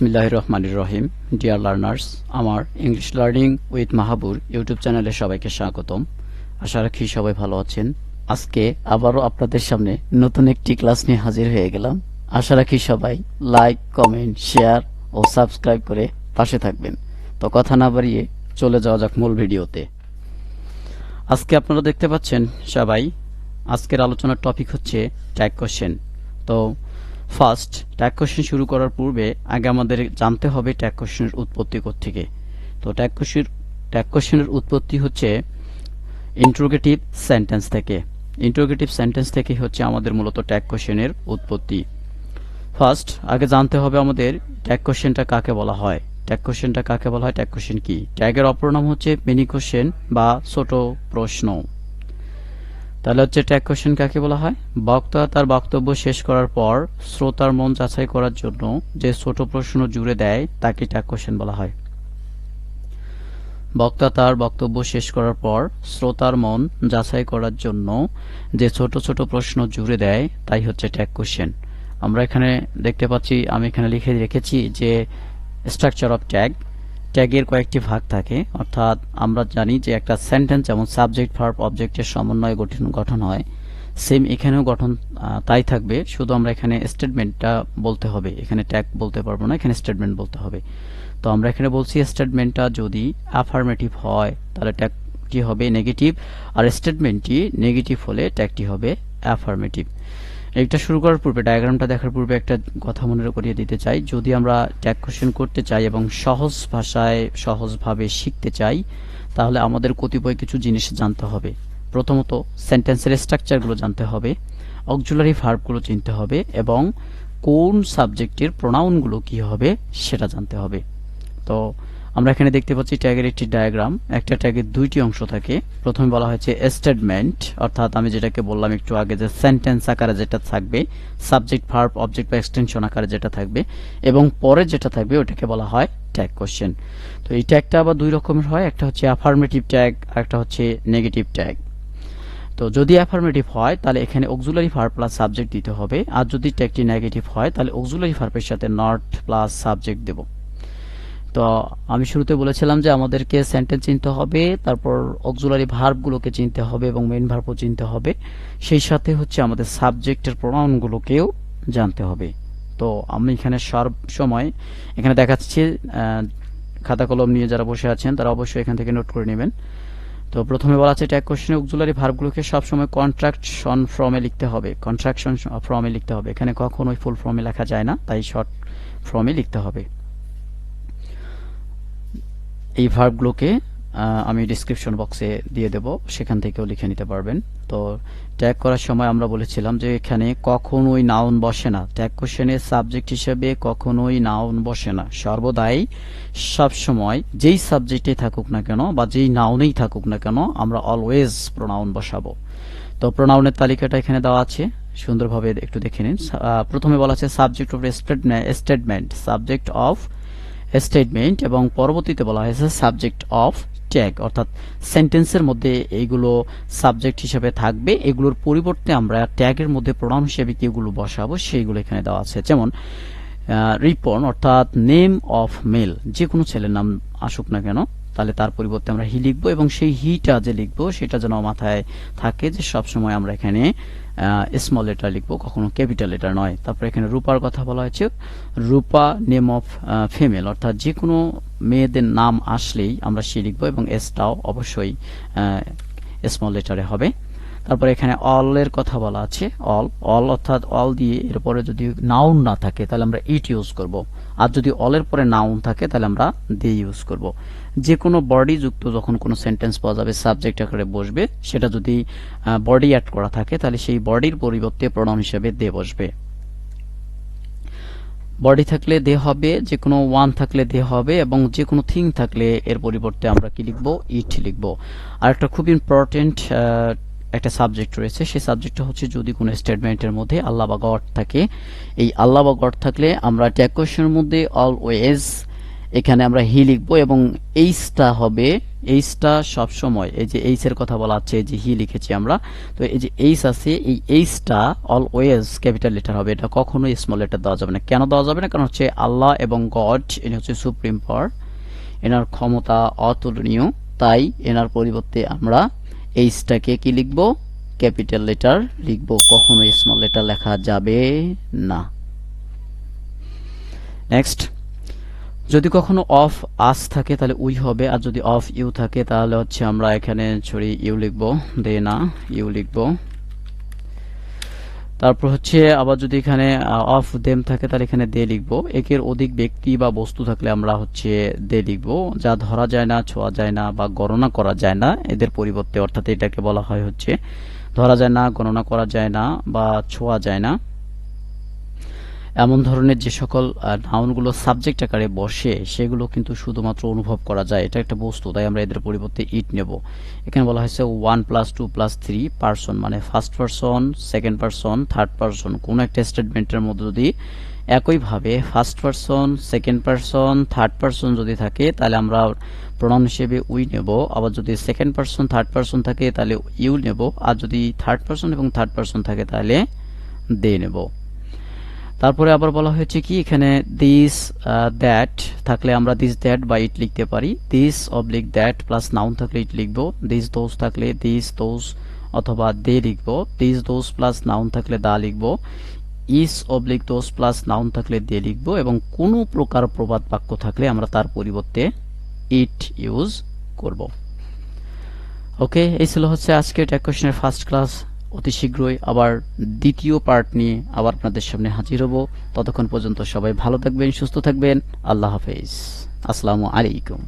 বিসমিল্লাহ রহমান রহিম ডিয়ার লার্নার্স আমার English learning with Mahabur YouTube চ্যানেলে সবাইকে স্বাগতম। আশা রাখি সবাই ভালো আছেন। আজকে আবারও আপনাদের সামনে নতুন একটি ক্লাস নিয়ে হাজির হয়ে গেলাম। আশা রাখি সবাই লাইক কমেন্ট শেয়ার ও সাবস্ক্রাইব করে পাশে থাকবেন। তো কথা না বাড়িয়ে চলে যাওয়া যাক মূল ভিডিওতে। আজকে আপনারা দেখতে পাচ্ছেন সবাই, আজকের আলোচনার টপিক হচ্ছে ট্যাগ কোশ্চেন তো ফার্স্ট ট্যাগ কোশ্চেন শুরু করার পূর্বে আগে আমাদের জানতে হবে ট্যাগ কোশ্চেনের উৎপত্তি থেকে তো ট্যাগ কোশ্চেন ট্যাগ কোশ্চেনের উৎপত্তি হচ্ছে ইন্ট্রোগেটিভ সেন্টেন্স থেকে। ইন্ট্রোগেটিভ সেন্টেন্স থেকে হচ্ছে আমাদের মূলত ট্যাগ কোশ্চেনের উৎপত্তি। ফার্স্ট আগে জানতে হবে আমাদের ট্যাগ কোশ্চেনটা কাকে বলা হয়। ট্যাগ কোশ্চেনটা কাকে বলা হয়? ট্যাগ কোশ্চেন কি? ট্যাগের অপর নাম হচ্ছে মিনি কোশ্চেন বা ছোট প্রশ্ন। তাহলে হচ্ছে ট্যাগ কোশ্চেন কাকে বলা হয়? বক্তা তার বক্তব্য শেষ করার পর শ্রোতার মন যাচাই করার জন্য যে ছোট প্রশ্ন জুড়ে দেয়, তাকে ট্যাগ কোশ্চেন বলা হয়। বক্তা তার বক্তব্য শেষ করার পর শ্রোতার মন যাচাই করার জন্য যে ছোট ছোট প্রশ্ন জুড়ে দেয়, তাই হচ্ছে ট্যাগ কোশ্চেন আমরা এখানে দেখতে পাচ্ছি, আমি এখানে লিখে রেখেছি যে স্ট্রাকচার অফ ট্যাগ ট্যাগের কয়েকটি ভাগ থাকে। অর্থাৎ আমরা জানি যে একটা সেন্টেন্স যেমন সাবজেক্ট ভার্ব অবজেক্টের সমন্বয়ে গঠন গঠন হয়। সেম এখানেও গঠন তাই থাকবে। শুধু আমরা এখানে স্টেটমেন্টটা বলতে হবে। এখানে ট্যাগ বলতে পারব না, এখানে স্টেটমেন্ট বলতে হবে। তো আমরা এখানে বলছি স্টেটমেন্টটা যদি অ্যাফার্মেটিভ হয়, তাহলে ট্যাগটি হবে নেগেটিভ আর স্টেটমেন্টটি নেগেটিভ হলে ট্যাগটি হবে অ্যাফার্মেটিভ এটা শুরু করার পূর্বে ডায়াগ্রামটা দেখার পূর্বে একটা কথা মনে করিয়ে দিতে চাই। যদি আমরা ট্যাগ কোশ্চেন করতে চাই এবং সহজ ভাষায় সহজভাবে শিখতে চাই, তাহলে আমাদের কতিপয় কিছু জিনিস জানতে হবে। প্রথমত সেন্টেন্সের স্ট্রাকচারগুলো জানতে হবে অক্সুলারি ভার্বগুলো চিনতে হবে এবং কোন সাবজেক্টের প্রোনাউনগুলো কি হবে সেটা জানতে হবে। তো আমরা এখানে দেখতে পাচ্ছি ট্যাগের একটি ডায়াগ্রাম একটা ট্যাগের দুইটি অংশ থাকে। প্রথমে বলা হয়েছে স্টেটমেন্ট অর্থাৎ আমি যেটাকে বললাম একটু আগে যে সেন্টেন্স আকারে যেটা থাকবে সাবজেক্ট ভার্ব অবজেক্ট বা এক্সটেনশন আকারে যেটা থাকবে, এবং পরে যেটা থাকবে ওটাকে বলা হয় ট্যাগ কোশ্চেন তো এই ট্যাগটা আবার দুই রকমের হয়। একটা হচ্ছে অ্যাফার্মেটিভ ট্যাগ একটা হচ্ছে নেগেটিভ ট্যাগ তো যদি অ্যাফার্মেটিভ হয়, তাহলে এখানে অক্সুলারি ভার্ব প্লাস সাবজেক্ট দিতে হবে। আর যদি ট্যাগটি নেগেটিভ হয়, তাহলে অক্সুলারি ভার্বের সাথে নট প্লাস সাবজেক্ট দেব। তো আমি শুরুতে বলেছিলাম যে আমাদেরকে সেন্টেন্স চিনতে হবে, তারপর অক্সুলারি ভার্বগুলোকে চিনতে হবে এবং মেন ভার্বও চিনতে হবে। সেই সাথে হচ্ছে আমাদের সাবজেক্টের প্রোনাউনগুলোকেও জানতে হবে। তো আমি এখানে সব সময় এখানে দেখাচ্ছি খাতা কলম নিয়ে যারা বসে আছেন, তারা অবশ্যই এখান থেকে নোট করে নেবেন। তো প্রথমে বলা আছে ট্যাগ কোশ্চেনে অক্সুলারি ভার্বগুলোকে সবসময় কন্ট্রাকশন ফর্মে লিখতে হবে। কন্ট্রাকশন ফর্মে লিখতে হবে। এখানে কখনোই ফুল ফর্মে লেখা যায় না, তাই শর্ট ফর্মে লিখতে হবে। এই ভার্বগুলোকে আমি ডিসক্রিপশন বক্সে দিয়ে দেব, সেখান থেকেও লিখে নিতে পারবেন। তো ট্যাগ করার সময় আমরা বলেছিলাম যে এখানে কখনোই নাউন বসে না। ট্যাগ কোশ্চেনে সাবজেক্ট হিসেবে কখনোই নাউন বসে না। সর্বদাই সব সময় যেই সাবজেক্টে থাকুক না কেন বা যেই নাউনেই থাকুক না কেন আমরা অলওয়েজ প্রোনাউন বসাবো। তো প্রোনাউনের তালিকাটা এখানে দেওয়া আছে। সুন্দরভাবে একটু দেখে নিন। প্রথমে বলা আছে subject of statement subject of statement এবং পরবর্তীতে বলা হয়েছে সাবজেক্ট অফ ট্যাগ অর্থাৎ সেন্টেন্সের মধ্যে এইগুলো সাবজেক্ট হিসেবে থাকবে। এগুলোর পরিবর্তে আমরা ট্যাগের মধ্যে প্রণাম হিসেবে কিগুলো বসাবো, সেইগুলো এখানে দেওয়া আছে। যেমন রিপন অর্থাৎ নেম অফ মেল যে কোনো ছেলের নাম আসুক না কেন তাহলে তার পরিবর্তে আমরা হি লিখব এবং সেই হিটা যে লিখব, সেটা যেন মাথায় থাকে যে সব সময় আমরা এখানে স্মল লেটার লিখব, কখনো ক্যাপিটাল লেটার নয়। তারপরে এখানে রূপার কথা বলা হয়েছে। রূপা নেম অফ ফিমেল অর্থাৎ যে কোনো মেয়েদের নাম আসলেই আমরা সে লিখব এবং এসটাও অবশ্যই স্মল লেটারে হবে। তারপরে এখানে অল এর কথা বলা আছে অল অল অর্থাৎ অল দিয়ে এরপরে যদি নাউন না থাকে, তাহলে আমরা ইট ইউজ করব। আর যদি অলের পরে নাউন থাকে, তাহলে আমরা দে ইউজ করব। যে কোনো বডি যুক্ত যখন কোনো সেন্টেন্স পাওয়া যাবে সাবজেক্ট আকারে বসবে, সেটা যদি বডি অ্যাড করা থাকে, তাহলে সেই বডির পরিবর্তে প্রণাম হিসেবে দে বসবে। বডি থাকলে দে হবে যে কোনো ওয়ান থাকলে দে হবে, এবং যে কোনো থিং থাকলে এর পরিবর্তে আমরা কি লিখব? ইট লিখব। আর একটা খুব ইম্পর্টেন্ট একটা সাবজেক্ট রয়েছে। সেই সাবজেক্টটা হচ্ছে যদি কোনো স্টেটমেন্টের মধ্যে আল্লাহ বা গড থাকে, এই আল্লাহ বা গড থাকলে আমরা ট্যাগ কোয়েশনের মধ্যে অলওয়েজ এখানে আমরা হি লিখব এবং এইচটা হবে এইচটা সবসময়, এই যে এইচ এর কথা বলা আছে যে হি লিখেছি আমরা, তো এই যে এইচ আছে, এই এইচটা অলওয়েজ ক্যাপিটাল লেটার হবে। এটা কখনোই স্মল লেটার দেওয়া যাবে না। কেন দেওয়া যাবে না? কারণ হচ্ছে আল্লাহ এবং গড ইনি হচ্ছে সুপ্রিম পাওয়ার এনার ক্ষমতা অতুলনীয়, তাই এনার পরিবর্তে আমরা এইচটাকে কি লিখব? ক্যাপিটাল লেটার লিখব। কখনো স্মল লেটার লেখা যাবে না। নেক্সট যদি কখনো অফ আস থাকে তাহলে উই হবে, আর যদি অফ ইউ থাকে তাহলে হচ্ছে আমরা এখানে ছড়ি ইউ লিখব। দে না ইউ লিখব। তারপর হচ্ছে আবার যদি এখানে অফ দেম থাকে, তাহলে এখানে দে লিখব। একের অধিক ব্যক্তি বা বস্তু থাকলে আমরা হচ্ছে দে লিখব। যা ধরা যায় না, ছোঁয়া যায় না বা গণনা করা যায় না, এদের পরিবর্তে অর্থাৎ এটাকে বলা হয় হচ্ছে ধরা যায় না, গণনা করা যায় না বা ছোঁয়া যায় না। এমন ধরনের যে সকল নাউনগুলো সাবজেক্ট আকারে বসে, সেগুলো কিন্তু শুধুমাত্র অনুভব করা যায়। এটা একটা বস্তু, তাই আমরা এদের পরিবর্তে ইট নেব। এখানে বলা হয়েছে one plus two plus three person মানে first person second person third person কোনো একটা স্টেটমেন্টের মধ্যে যদি একইভাবে first person second person third person যদি থাকে, তাহলে আমরা প্রণাম হিসেবে উই নেব। আবার যদি সেকেন্ড পার্সন থার্ড পার্সন থাকে, তাহলে ইউ নেব। আর যদি থার্ড পার্সন এবং থার্ড পার্সন থাকে, তাহলে দে নেব। তারপরে আবার বলা হয়েছে কি, এখানে দিস দ্যাট থাকলে আমরা দিস দ্যাট বা ইট লিখতে পারি। This oblique that plus noun থাকলে ইট লিখব। দিস দোজ থাকলে দিস দোজ অথবা দে লিখব। দিস দোজ প্লাস নাউন থাকলে দা লিখব। Is oblique those plus noun থাকলে দে লিখব এবং কোনো প্রকার প্রবাদ বাক্য থাকলে আমরা তার পরিবর্তে ইট ইউজ করব। ওকে এই ছিল হচ্ছে আজকে ট্যাক কোশ্চেনের ফার্স্ট ক্লাস অতি শীঘ্রই আবার দ্বিতীয় পার্ট নিয়ে আবার আপনাদের সামনে হাজির হব। ততক্ষণ পর্যন্ত সবাই ভালো থাকবেন, সুস্থ থাকবেন। আল্লাহ হাফেজ। আসসালামু আলাইকুম।